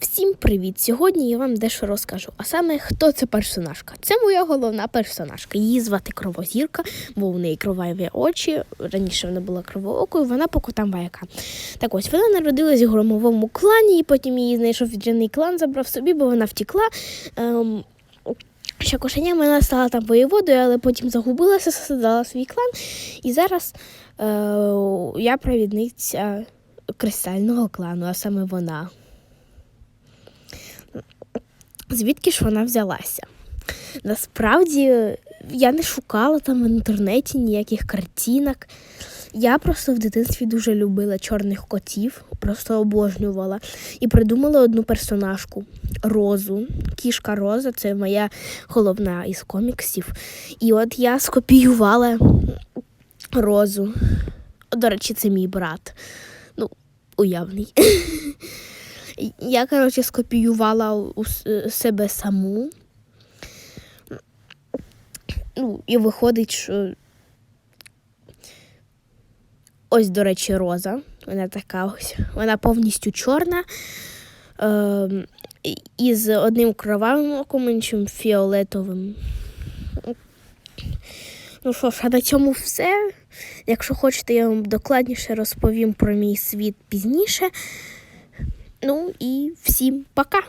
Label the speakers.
Speaker 1: Всім привіт! Сьогодні я вам дещо розкажу. А саме хто це персонажка? Це моя головна персонажка. Її звати Кровозірка, бо у неї кроваві очі. Раніше вона була кривоокою, вона по котам вояка. Так ось вона народилась в громовому клані, і потім її знайшов віджений клан, забрав собі, бо вона втікла. Ем, Ще кошеня вона стала там воєводою, але потім загубилася, создала свій клан. І зараз е, я провідниця кристального клану, а саме вона. Звідки ж вона взялася? Насправді я не шукала там в інтернеті ніяких картинок. Я просто в дитинстві дуже любила чорних котів, просто обожнювала. І придумала одну персонажку Розу. Кішка Роза це моя головна із коміксів. І от я скопіювала Розу. До речі, це мій брат. Ну, уявний. Я, коротше, скопіювала у себе саму. Ну, і виходить, що. Ось, до речі, роза. Вона така ось. Вона повністю чорна. Ем, і- із одним кровавим оком, іншим фіолетовим. Ну що ж, а на цьому все. Якщо хочете, я вам докладніше розповім про мій світ пізніше. Ну і всім пока!